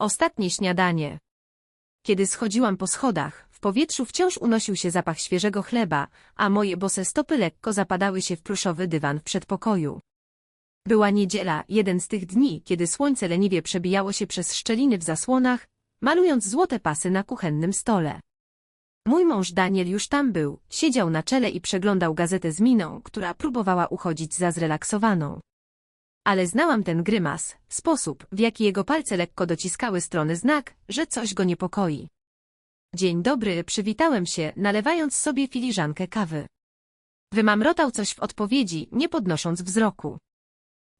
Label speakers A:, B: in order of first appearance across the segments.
A: Ostatnie śniadanie. Kiedy schodziłam po schodach, w powietrzu wciąż unosił się zapach świeżego chleba, a moje bose stopy lekko zapadały się w pluszowy dywan w przedpokoju. Była niedziela, jeden z tych dni, kiedy słońce leniwie przebijało się przez szczeliny w zasłonach, malując złote pasy na kuchennym stole. Mój mąż Daniel już tam był, siedział na czele i przeglądał gazetę z miną, która próbowała uchodzić za zrelaksowaną. Ale znałam ten grymas, sposób, w jaki jego palce lekko dociskały strony znak, że coś go niepokoi. Dzień dobry, przywitałem się, nalewając sobie filiżankę kawy. Wymamrotał coś w odpowiedzi, nie podnosząc wzroku.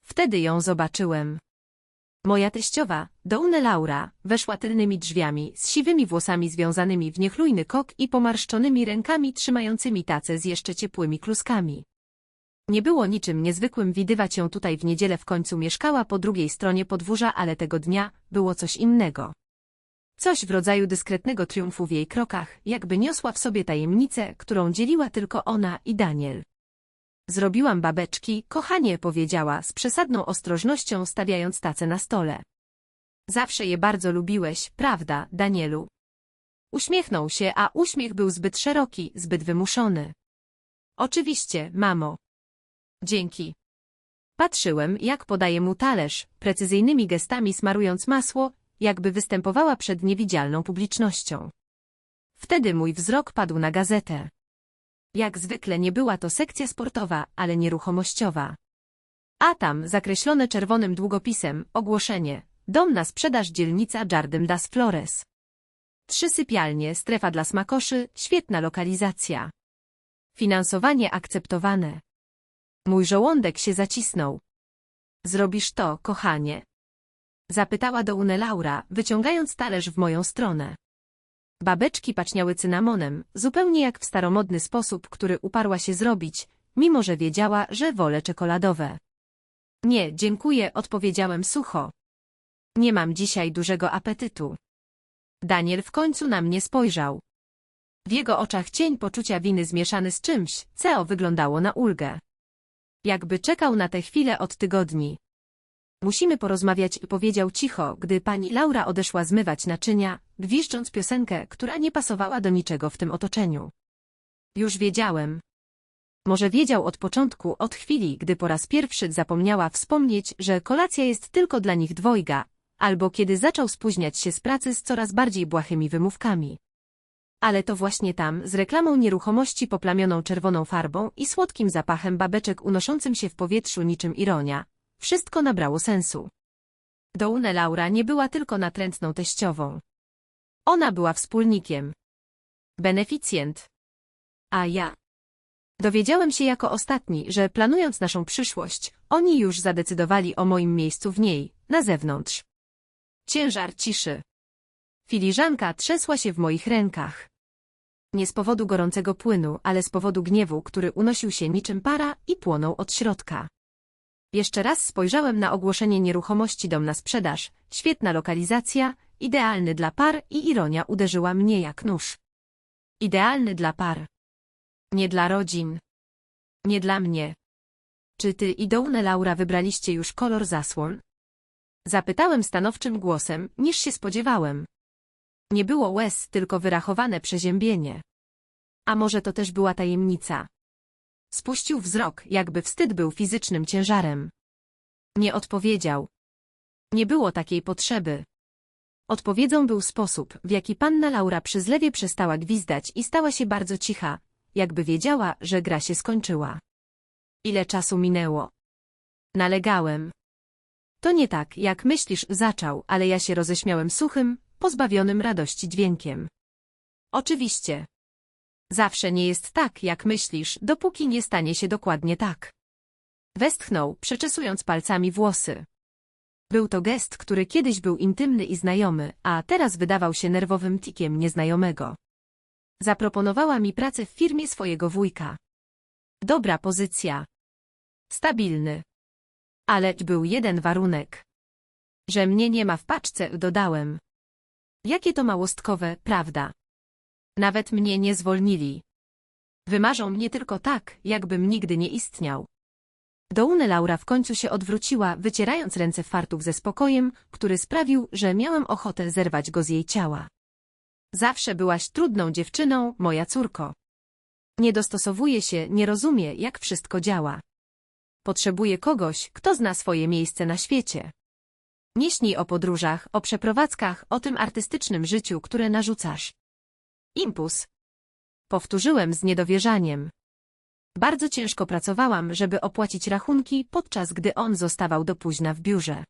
A: Wtedy ją zobaczyłem. Moja teściowa, Doune Laura, weszła tylnymi drzwiami, z siwymi włosami związanymi w niechlujny kok i pomarszczonymi rękami trzymającymi tacę z jeszcze ciepłymi kluskami. Nie było niczym niezwykłym widywać ją tutaj w niedzielę w końcu mieszkała po drugiej stronie podwórza, ale tego dnia było coś innego. Coś w rodzaju dyskretnego triumfu w jej krokach, jakby niosła w sobie tajemnicę, którą dzieliła tylko ona i Daniel. Zrobiłam babeczki, kochanie, powiedziała, z przesadną ostrożnością stawiając tacę na stole. Zawsze je bardzo lubiłeś, prawda, Danielu? Uśmiechnął się, a uśmiech był zbyt szeroki, zbyt wymuszony. Oczywiście, mamo. Dzięki. Patrzyłem, jak podaje mu talerz, precyzyjnymi gestami smarując masło, jakby występowała przed niewidzialną publicznością. Wtedy mój wzrok padł na gazetę. Jak zwykle nie była to sekcja sportowa, ale nieruchomościowa. A tam, zakreślone czerwonym długopisem, ogłoszenie. Dom na sprzedaż dzielnica Jardem das Flores. Trzy sypialnie, strefa dla smakoszy, świetna lokalizacja. Finansowanie akceptowane. Mój żołądek się zacisnął. Zrobisz to, kochanie? Zapytała do Une Laura, wyciągając talerz w moją stronę. Babeczki paczniały cynamonem, zupełnie jak w staromodny sposób, który uparła się zrobić, mimo że wiedziała, że wolę czekoladowe. Nie, dziękuję, odpowiedziałem sucho. Nie mam dzisiaj dużego apetytu. Daniel w końcu na mnie spojrzał. W jego oczach cień poczucia winy zmieszany z czymś, co wyglądało na ulgę. Jakby czekał na tę chwilę od tygodni. Musimy porozmawiać, powiedział cicho, gdy pani Laura odeszła zmywać naczynia, gwiżdżąc piosenkę, która nie pasowała do niczego w tym otoczeniu. Już wiedziałem. Może wiedział od początku, od chwili, gdy po raz pierwszy zapomniała wspomnieć, że kolacja jest tylko dla nich dwojga, albo kiedy zaczął spóźniać się z pracy z coraz bardziej błahymi wymówkami. Ale to właśnie tam, z reklamą nieruchomości poplamioną czerwoną farbą i słodkim zapachem babeczek unoszącym się w powietrzu niczym ironia, wszystko nabrało sensu. Doune Laura nie była tylko natrętną teściową. Ona była wspólnikiem. Beneficjent. A ja. Dowiedziałem się jako ostatni, że planując naszą przyszłość, oni już zadecydowali o moim miejscu w niej, na zewnątrz. Ciężar ciszy. Filiżanka trzęsła się w moich rękach. Nie z powodu gorącego płynu, ale z powodu gniewu, który unosił się niczym para i płonął od środka. Jeszcze raz spojrzałem na ogłoszenie nieruchomości dom na sprzedaż, świetna lokalizacja, idealny dla par i ironia uderzyła mnie jak nóż. Idealny dla par. Nie dla rodzin. Nie dla mnie. Czy ty i Doune Laura wybraliście już kolor zasłon? Zapytałem stanowczym głosem, niż się spodziewałem. Nie było łez, tylko wyrachowane przeziębienie. A może to też była tajemnica? Spuścił wzrok, jakby wstyd był fizycznym ciężarem. Nie odpowiedział. Nie było takiej potrzeby. Odpowiedzią był sposób, w jaki panna Laura przy zlewie przestała gwizdać i stała się bardzo cicha, jakby wiedziała, że gra się skończyła. Ile czasu minęło? Nalegałem. To nie tak, jak myślisz, zaczął, ale ja się roześmiałem suchym, pozbawionym radości dźwiękiem. Oczywiście. Zawsze nie jest tak, jak myślisz, dopóki nie stanie się dokładnie tak. Westchnął, przeczesując palcami włosy. Był to gest, który kiedyś był intymny i znajomy, a teraz wydawał się nerwowym tikiem nieznajomego. Zaproponowała mi pracę w firmie swojego wujka. Dobra pozycja. Stabilny. Ale był jeden warunek. Że mnie nie ma w paczce, dodałem. Jakie to małostkowe, prawda? Nawet mnie nie zwolnili. Wymarzą mnie tylko tak, jakbym nigdy nie istniał. Doune Laura w końcu się odwróciła, wycierając ręce fartuch ze spokojem, który sprawił, że miałem ochotę zerwać go z jej ciała. Zawsze byłaś trudną dziewczyną, moja córko. Nie dostosowuje się, nie rozumie, jak wszystko działa. Potrzebuje kogoś, kto zna swoje miejsce na świecie. Nie śnij o podróżach, o przeprowadzkach, o tym artystycznym życiu, które narzucasz. Impuls. Powtórzyłem z niedowierzaniem. Bardzo ciężko pracowałam, żeby opłacić rachunki, podczas gdy on zostawał do późna w biurze.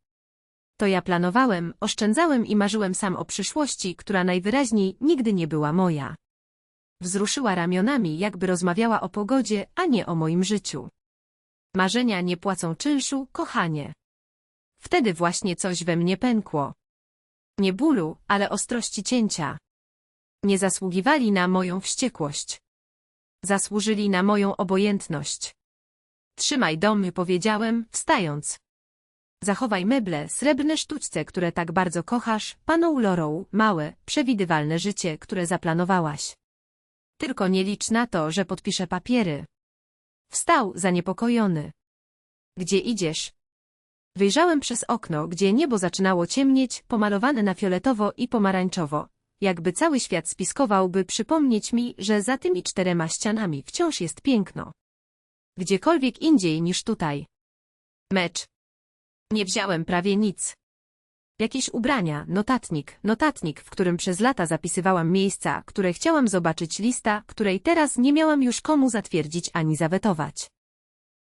A: To ja planowałem, oszczędzałem i marzyłem sam o przyszłości, która najwyraźniej nigdy nie była moja. Wzruszyła ramionami, jakby rozmawiała o pogodzie, a nie o moim życiu. Marzenia nie płacą czynszu, kochanie. Wtedy właśnie coś we mnie pękło. Nie bólu, ale ostrości cięcia. Nie zasługiwali na moją wściekłość. Zasłużyli na moją obojętność. Trzymaj domy, powiedziałem, wstając. Zachowaj meble, srebrne sztućce, które tak bardzo kochasz, paną Lorą, małe, przewidywalne życie, które zaplanowałaś. Tylko nie licz na to, że podpiszę papiery. Wstał, zaniepokojony. Gdzie idziesz? Wyjrzałem przez okno, gdzie niebo zaczynało ciemnieć, pomalowane na fioletowo i pomarańczowo, jakby cały świat spiskował, by przypomnieć mi, że za tymi czterema ścianami wciąż jest piękno. Gdziekolwiek indziej niż tutaj. Mecz. Nie wziąłem prawie nic. Jakieś ubrania, notatnik, notatnik, w którym przez lata zapisywałam miejsca, które chciałam zobaczyć lista, której teraz nie miałam już komu zatwierdzić ani zawetować.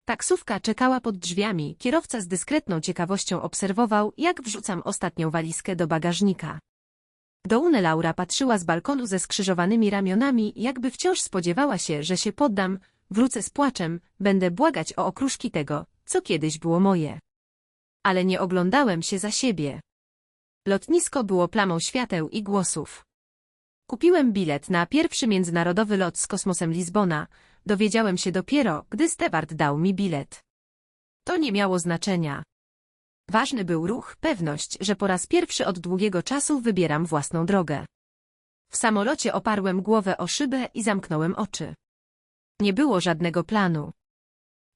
A: Taksówka czekała pod drzwiami, kierowca z dyskretną ciekawością obserwował, jak wrzucam ostatnią walizkę do bagażnika. Doune Laura patrzyła z balkonu ze skrzyżowanymi ramionami, jakby wciąż spodziewała się, że się poddam, wrócę z płaczem, będę błagać o okruszki tego, co kiedyś było moje. Ale nie oglądałem się za siebie. Lotnisko było plamą świateł i głosów. Kupiłem bilet na pierwszy międzynarodowy lot z kosmosem Lizbona. Dowiedziałem się dopiero, gdy Stewart dał mi bilet. To nie miało znaczenia. Ważny był ruch, pewność, że po raz pierwszy od długiego czasu wybieram własną drogę. W samolocie oparłem głowę o szybę i zamknąłem oczy. Nie było żadnego planu.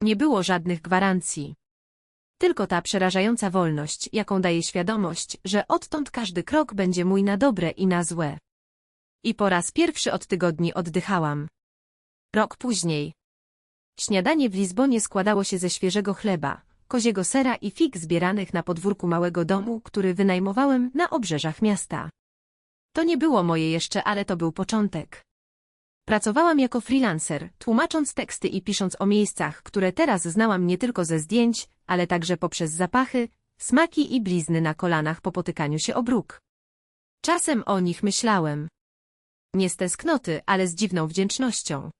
A: Nie było żadnych gwarancji. Tylko ta przerażająca wolność, jaką daje świadomość, że odtąd każdy krok będzie mój na dobre i na złe. I po raz pierwszy od tygodni oddychałam. Rok później. Śniadanie w Lizbonie składało się ze świeżego chleba, koziego sera i fig zbieranych na podwórku małego domu, który wynajmowałem na obrzeżach miasta. To nie było moje jeszcze, ale to był początek. Pracowałam jako freelancer, tłumacząc teksty i pisząc o miejscach, które teraz znałam nie tylko ze zdjęć, ale także poprzez zapachy, smaki i blizny na kolanach po potykaniu się o bruk. Czasem o nich myślałem. Nie z tęsknoty, ale z dziwną wdzięcznością.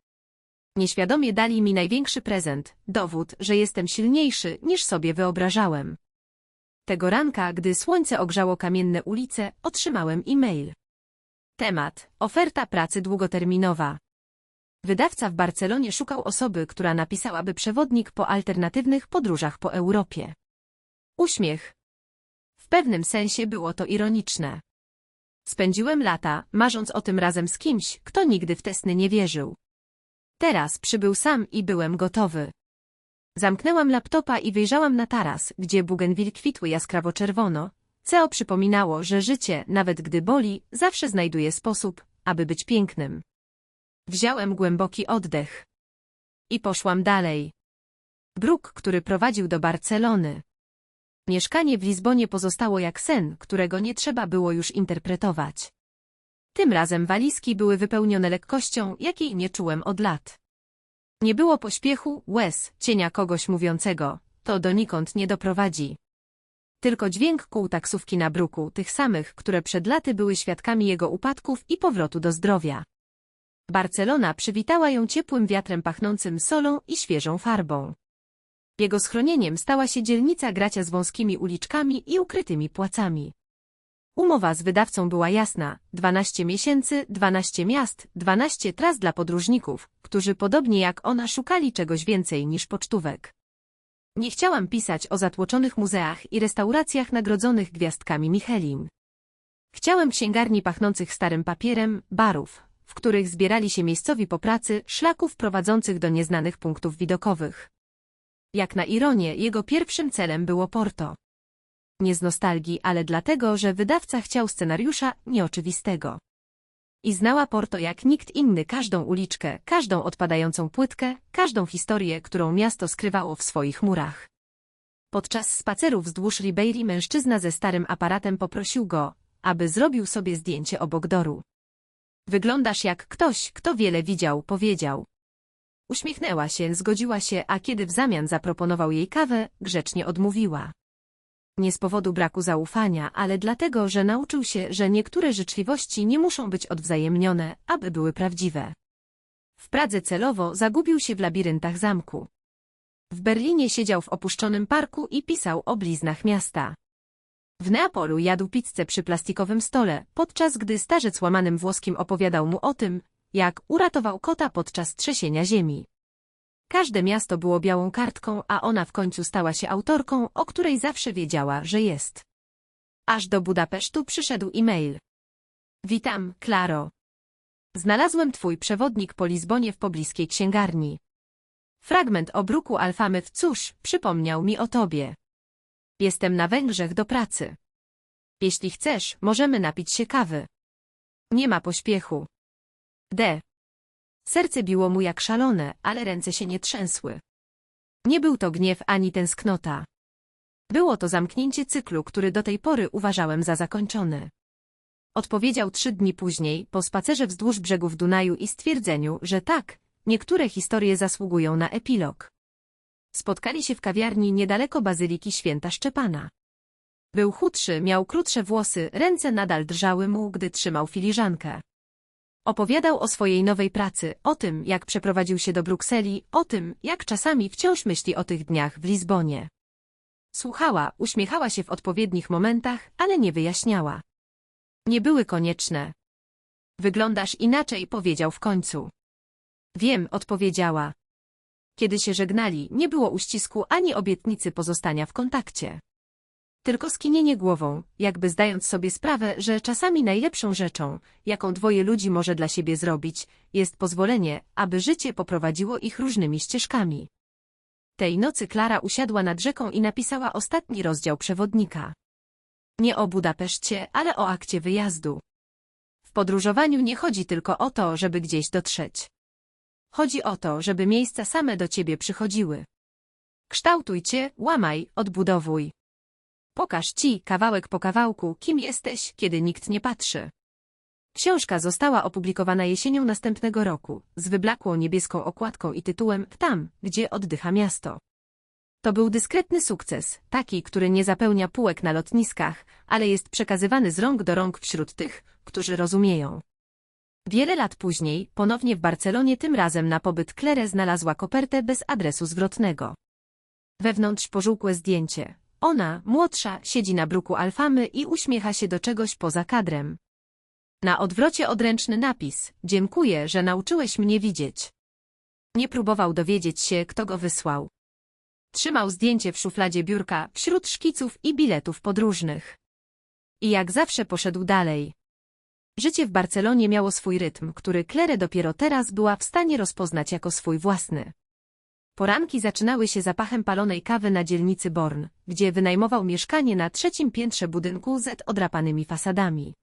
A: Nieświadomie dali mi największy prezent, dowód, że jestem silniejszy, niż sobie wyobrażałem. Tego ranka, gdy słońce ogrzało kamienne ulice, otrzymałem e-mail. Temat. Oferta pracy długoterminowa. Wydawca w Barcelonie szukał osoby, która napisałaby przewodnik po alternatywnych podróżach po Europie. Uśmiech. W pewnym sensie było to ironiczne. Spędziłem lata, marząc o tym razem z kimś, kto nigdy w te sny nie wierzył. Teraz przybył sam i byłem gotowy. Zamknęłam laptopa i wyjrzałam na taras, gdzie bugenwil kwitły jaskrawo czerwono. Co przypominało, że życie, nawet gdy boli, zawsze znajduje sposób, aby być pięknym. Wziąłem głęboki oddech. I poszłam dalej. Bruk, który prowadził do Barcelony. Mieszkanie w Lizbonie pozostało jak sen, którego nie trzeba było już interpretować. Tym razem walizki były wypełnione lekkością, jakiej nie czułem od lat. Nie było pośpiechu, łez, cienia kogoś mówiącego, to donikąd nie doprowadzi. Tylko dźwięk kół taksówki na bruku, tych samych, które przed laty były świadkami jego upadków i powrotu do zdrowia. Barcelona przywitała ją ciepłym wiatrem pachnącym solą i świeżą farbą. Jego schronieniem stała się dzielnica gracia z wąskimi uliczkami i ukrytymi płacami. Umowa z wydawcą była jasna, 12 miesięcy, 12 miast, 12 tras dla podróżników, którzy podobnie jak ona szukali czegoś więcej niż pocztówek. Nie chciałam pisać o zatłoczonych muzeach i restauracjach nagrodzonych gwiazdkami Michelin. Chciałem księgarni pachnących starym papierem, barów, w których zbierali się miejscowi po pracy, szlaków prowadzących do nieznanych punktów widokowych. Jak na ironię, jego pierwszym celem było Porto. Nie z nostalgii, ale dlatego, że wydawca chciał scenariusza nieoczywistego. I znała Porto jak nikt inny każdą uliczkę, każdą odpadającą płytkę, każdą historię, którą miasto skrywało w swoich murach. Podczas spaceru wzdłuż Ribeiri mężczyzna ze starym aparatem poprosił go, aby zrobił sobie zdjęcie obok Doru. Wyglądasz jak ktoś, kto wiele widział, powiedział. Uśmiechnęła się, zgodziła się, a kiedy w zamian zaproponował jej kawę, grzecznie odmówiła. Nie z powodu braku zaufania, ale dlatego, że nauczył się, że niektóre życzliwości nie muszą być odwzajemnione, aby były prawdziwe. W Pradze celowo zagubił się w labiryntach zamku. W Berlinie siedział w opuszczonym parku i pisał o bliznach miasta. W Neapolu jadł pizzę przy plastikowym stole, podczas gdy starzec łamanym włoskim opowiadał mu o tym, jak uratował kota podczas trzęsienia ziemi. Każde miasto było białą kartką, a ona w końcu stała się autorką, o której zawsze wiedziała, że jest. Aż do Budapesztu przyszedł e-mail. Witam, Klaro. Znalazłem twój przewodnik po Lizbonie w pobliskiej księgarni. Fragment o bruku alfamyt, cóż, przypomniał mi o tobie. Jestem na Węgrzech do pracy. Jeśli chcesz, możemy napić się kawy. Nie ma pośpiechu. D. Serce biło mu jak szalone, ale ręce się nie trzęsły. Nie był to gniew ani tęsknota. Było to zamknięcie cyklu, który do tej pory uważałem za zakończony. Odpowiedział trzy dni później, po spacerze wzdłuż brzegów Dunaju i stwierdzeniu, że tak, niektóre historie zasługują na epilog. Spotkali się w kawiarni niedaleko Bazyliki Święta Szczepana. Był chudszy, miał krótsze włosy, ręce nadal drżały mu, gdy trzymał filiżankę. Opowiadał o swojej nowej pracy, o tym, jak przeprowadził się do Brukseli, o tym, jak czasami wciąż myśli o tych dniach w Lizbonie. Słuchała, uśmiechała się w odpowiednich momentach, ale nie wyjaśniała. Nie były konieczne. Wyglądasz inaczej, powiedział w końcu. Wiem, odpowiedziała. Kiedy się żegnali, nie było uścisku ani obietnicy pozostania w kontakcie. Tylko skinienie głową, jakby zdając sobie sprawę, że czasami najlepszą rzeczą, jaką dwoje ludzi może dla siebie zrobić, jest pozwolenie, aby życie poprowadziło ich różnymi ścieżkami. Tej nocy Klara usiadła nad rzeką i napisała ostatni rozdział przewodnika. Nie o Budapeszcie, ale o akcie wyjazdu. W podróżowaniu nie chodzi tylko o to, żeby gdzieś dotrzeć. Chodzi o to, żeby miejsca same do ciebie przychodziły. Kształtujcie, łamaj, odbudowuj. Pokaż ci, kawałek po kawałku, kim jesteś, kiedy nikt nie patrzy. Książka została opublikowana jesienią następnego roku, z wyblakłą niebieską okładką i tytułem Tam, gdzie oddycha miasto. To był dyskretny sukces, taki, który nie zapełnia półek na lotniskach, ale jest przekazywany z rąk do rąk wśród tych, którzy rozumieją. Wiele lat później, ponownie w Barcelonie tym razem na pobyt Claire znalazła kopertę bez adresu zwrotnego. Wewnątrz pożółkłe zdjęcie, ona, młodsza, siedzi na bruku alfamy i uśmiecha się do czegoś poza kadrem. Na odwrocie odręczny napis, dziękuję, że nauczyłeś mnie widzieć. Nie próbował dowiedzieć się, kto go wysłał. Trzymał zdjęcie w szufladzie biurka, wśród szkiców i biletów podróżnych. I jak zawsze poszedł dalej. Życie w Barcelonie miało swój rytm, który Claire dopiero teraz była w stanie rozpoznać jako swój własny. Poranki zaczynały się zapachem palonej kawy na dzielnicy Born, gdzie wynajmował mieszkanie na trzecim piętrze budynku z odrapanymi fasadami.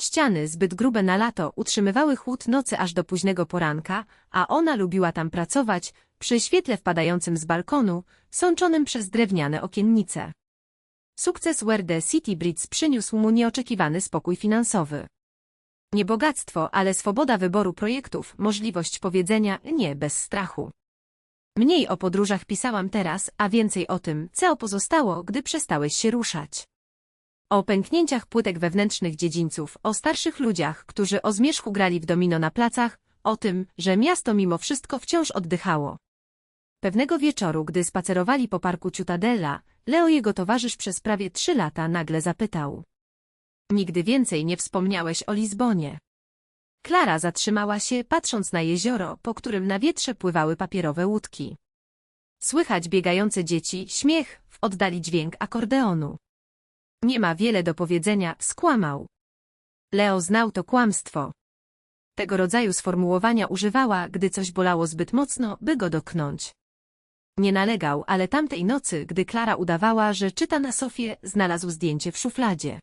A: Ściany, zbyt grube na lato, utrzymywały chłód nocy aż do późnego poranka, a ona lubiła tam pracować, przy świetle wpadającym z balkonu, sączonym przez drewniane okiennice. Sukces Werde City Bridge przyniósł mu nieoczekiwany spokój finansowy. Nie bogactwo, ale swoboda wyboru projektów, możliwość powiedzenia nie bez strachu. Mniej o podróżach pisałam teraz, a więcej o tym, co pozostało, gdy przestałeś się ruszać. O pęknięciach płytek wewnętrznych dziedzińców, o starszych ludziach, którzy o zmierzchu grali w domino na placach, o tym, że miasto mimo wszystko wciąż oddychało. Pewnego wieczoru, gdy spacerowali po parku Ciutadella, Leo jego towarzysz przez prawie trzy lata nagle zapytał. Nigdy więcej nie wspomniałeś o Lizbonie. Klara zatrzymała się, patrząc na jezioro, po którym na wietrze pływały papierowe łódki. Słychać biegające dzieci, śmiech, w oddali dźwięk akordeonu. Nie ma wiele do powiedzenia, skłamał. Leo znał to kłamstwo. Tego rodzaju sformułowania używała, gdy coś bolało zbyt mocno, by go doknąć. Nie nalegał, ale tamtej nocy, gdy Klara udawała, że czyta na sofie, znalazł zdjęcie w szufladzie.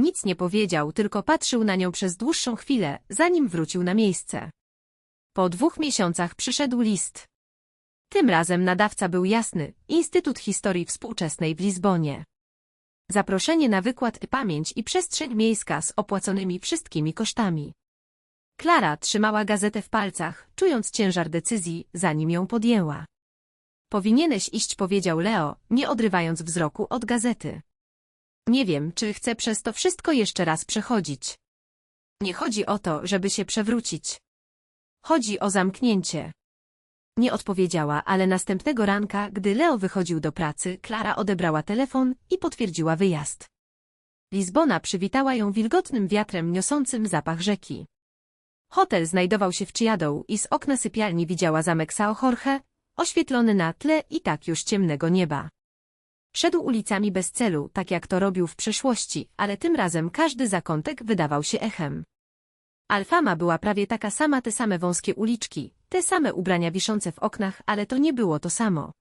A: Nic nie powiedział, tylko patrzył na nią przez dłuższą chwilę, zanim wrócił na miejsce. Po dwóch miesiącach przyszedł list. Tym razem nadawca był jasny, Instytut Historii Współczesnej w Lizbonie. Zaproszenie na wykład Pamięć i Przestrzeń Miejska z opłaconymi wszystkimi kosztami. Klara trzymała gazetę w palcach, czując ciężar decyzji, zanim ją podjęła. Powinieneś iść, powiedział Leo, nie odrywając wzroku od gazety. Nie wiem, czy chcę przez to wszystko jeszcze raz przechodzić. Nie chodzi o to, żeby się przewrócić. Chodzi o zamknięcie. Nie odpowiedziała, ale następnego ranka, gdy Leo wychodził do pracy, Klara odebrała telefon i potwierdziła wyjazd. Lizbona przywitała ją wilgotnym wiatrem niosącym zapach rzeki. Hotel znajdował się w Chiadą i z okna sypialni widziała zamek Sao Jorge, oświetlony na tle i tak już ciemnego nieba. Szedł ulicami bez celu, tak jak to robił w przeszłości, ale tym razem każdy zakątek wydawał się echem. Alfama była prawie taka sama, te same wąskie uliczki, te same ubrania wiszące w oknach, ale to nie było to samo.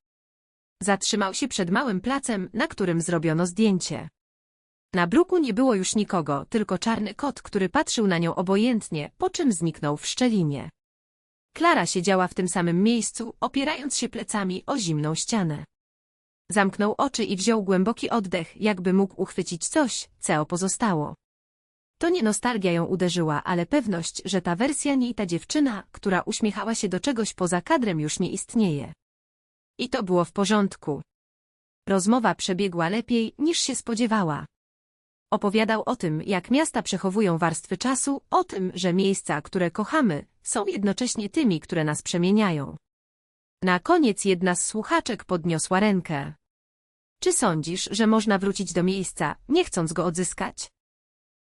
A: Zatrzymał się przed małym placem, na którym zrobiono zdjęcie. Na bruku nie było już nikogo, tylko czarny kot, który patrzył na nią obojętnie, po czym zniknął w szczelinie. Klara siedziała w tym samym miejscu, opierając się plecami o zimną ścianę. Zamknął oczy i wziął głęboki oddech, jakby mógł uchwycić coś, co pozostało. To nie nostalgia ją uderzyła, ale pewność, że ta wersja niej ta dziewczyna, która uśmiechała się do czegoś poza kadrem już nie istnieje. I to było w porządku. Rozmowa przebiegła lepiej, niż się spodziewała. Opowiadał o tym, jak miasta przechowują warstwy czasu, o tym, że miejsca, które kochamy, są jednocześnie tymi, które nas przemieniają. Na koniec jedna z słuchaczek podniosła rękę. Czy sądzisz, że można wrócić do miejsca, nie chcąc go odzyskać?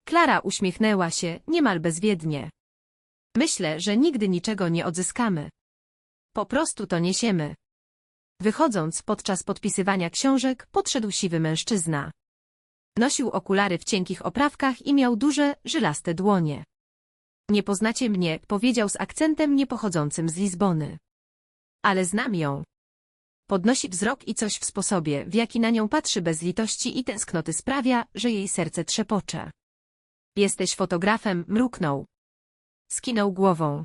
A: Klara uśmiechnęła się, niemal bezwiednie. Myślę, że nigdy niczego nie odzyskamy. Po prostu to niesiemy. Wychodząc podczas podpisywania książek, podszedł siwy mężczyzna. Nosił okulary w cienkich oprawkach i miał duże, żylaste dłonie. Nie poznacie mnie, powiedział z akcentem niepochodzącym z Lizbony. Ale znam ją. Podnosi wzrok i coś w sposobie, w jaki na nią patrzy bez litości i tęsknoty sprawia, że jej serce trzepocze. Jesteś fotografem, mruknął. Skinął głową.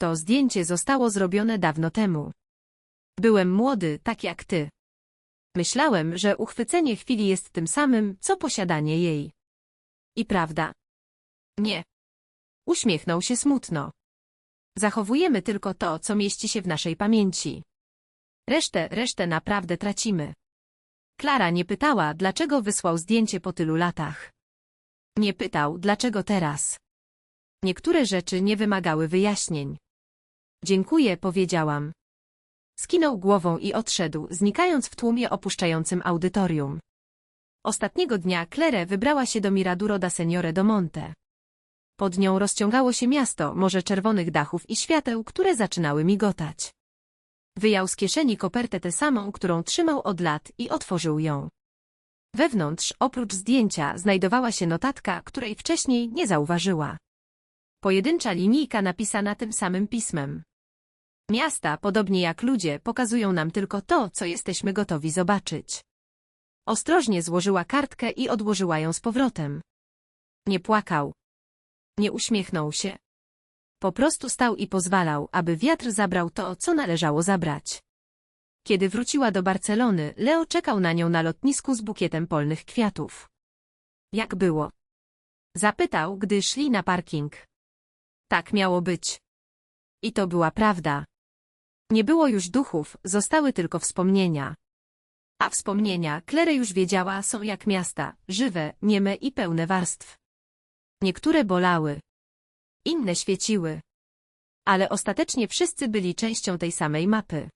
A: To zdjęcie zostało zrobione dawno temu. Byłem młody, tak jak ty. Myślałem, że uchwycenie chwili jest tym samym, co posiadanie jej. I prawda. Nie. Uśmiechnął się smutno. Zachowujemy tylko to, co mieści się w naszej pamięci. Resztę, resztę naprawdę tracimy. Klara nie pytała, dlaczego wysłał zdjęcie po tylu latach. Nie pytał, dlaczego teraz. Niektóre rzeczy nie wymagały wyjaśnień. Dziękuję, powiedziałam. Skinął głową i odszedł, znikając w tłumie opuszczającym audytorium. Ostatniego dnia Claire wybrała się do Miraduro da Seniore do Monte. Pod nią rozciągało się miasto, morze czerwonych dachów i świateł, które zaczynały migotać. Wyjął z kieszeni kopertę tę samą, którą trzymał od lat i otworzył ją. Wewnątrz, oprócz zdjęcia, znajdowała się notatka, której wcześniej nie zauważyła. Pojedyncza linijka napisana tym samym pismem. Miasta, podobnie jak ludzie, pokazują nam tylko to, co jesteśmy gotowi zobaczyć. Ostrożnie złożyła kartkę i odłożyła ją z powrotem. Nie płakał. Nie uśmiechnął się. Po prostu stał i pozwalał, aby wiatr zabrał to, co należało zabrać. Kiedy wróciła do Barcelony, Leo czekał na nią na lotnisku z bukietem polnych kwiatów. Jak było? Zapytał, gdy szli na parking. Tak miało być. I to była prawda. Nie było już duchów, zostały tylko wspomnienia. A wspomnienia, Claire już wiedziała, są jak miasta, żywe, nieme i pełne warstw. Niektóre bolały. Inne świeciły. Ale ostatecznie wszyscy byli częścią tej samej mapy.